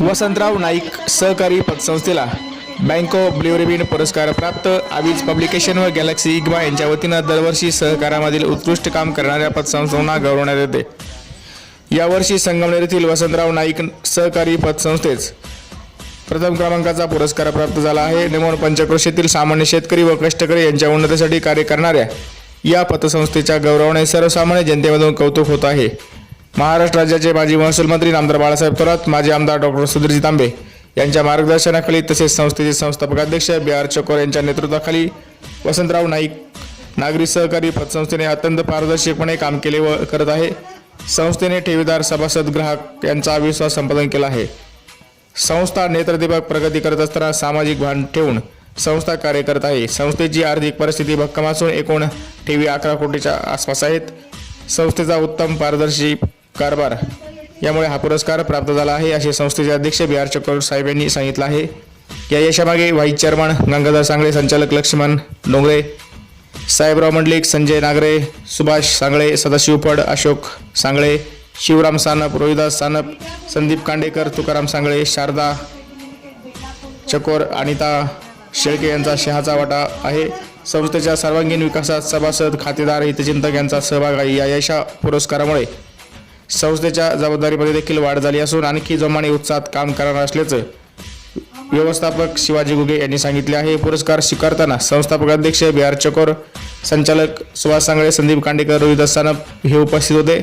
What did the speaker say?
वसंतराव नाईक सहकारी पतसंस्थेला bank of ब्ल्युरेबिन पुरस्कार प्राप्त. आवीज पब्लिकेशन व गॅलेक्सी इग्मा यांच्या वतीनं दरवर्षी सहकारामधील उत्कृष्ट काम करणाऱ्या पतसंस्थांना गौरवण्यात येते. यावर्षी संगमनेर येथील वसंतराव नाईक सहकारी पतसंस्थेच प्रथम क्रमांकाचा पुरस्कार प्राप्त झाला आहे. निमोण पंचक्रोशीतील सामान्य शेतकरी व कष्टकरी यांच्या उन्नतीसाठी कार्य करणाऱ्या या पतसंस्थेच्या गौरवाने सर्वसामान्य जनतेमधून कौतुक होत आहे. महाराष्ट्र राज्याचे माजी महसूल मंत्री नामदार बाळासाहेब थोरात माजी आमदार डॉक्टर सुधीरजी तांबे यांच्या मार्गदर्शनाखाली तसेच संस्थेचे संस्थापक अध्यक्ष बी आर चकोर यांच्या नेतृत्वाखाली वसंतराव नाईक नागरी सहकारी पतसंस्थेने अत्यंत पारदर्शकपणे काम केले व करत आहे. संस्थेने ठेवीदार सभासद ग्राहक यांचा विश्वास संपादन केला आहे. संस्था नेत्रदीपक प्रगती करत असताना सामाजिक भान ठेवून संस्था कार्य करत आहे. संस्थेची आर्थिक परिस्थिती भक्कम असून एकूण ठेवी अकरा कोटीच्या आसपास आहेत. संस्थेचा उत्तम पारदर्शी कारभार. यामुळे हा पुरस्कार प्राप्त झाला आहे. असे संस्थेचे अध्यक्ष बी आर चकोर साहेब यांनी सांगितलं आहे. या यशामागे व्हाईस चेअरमन गंगाधर सांगळे संचालक लक्ष्मण डोंगरे साहेबराव मंडलिक संजय नागरे सुभाष सांगळे सदाशिव फड अशोक सांगळे शिवराम सानप रोहिदास सानप संदीप कांडेकर तुकाराम सांगळे शारदा चकोर अनिता शेळके यांचा शहाचा वाटा आहे. संस्थेच्या सर्वांगीण विकासात सभासद खातेदार हितचिंतक यांचा सहभाग आहे. या यशा पुरस्कारामुळे संस्थेच्या जबाबदारीमध्ये देखील वाढ झाली असून आणखी जोमाने उत्साहात काम करणार असल्याचं व्यवस्थापक शिवाजी गुगे यांनी सांगितले आहे. पुरस्कार स्वीकारताना संस्थापक अध्यक्ष बी आर चकोर संचालक सुभाष सांगळे संदीप कांडेकर रोहिदास सानप हे उपस्थित होते.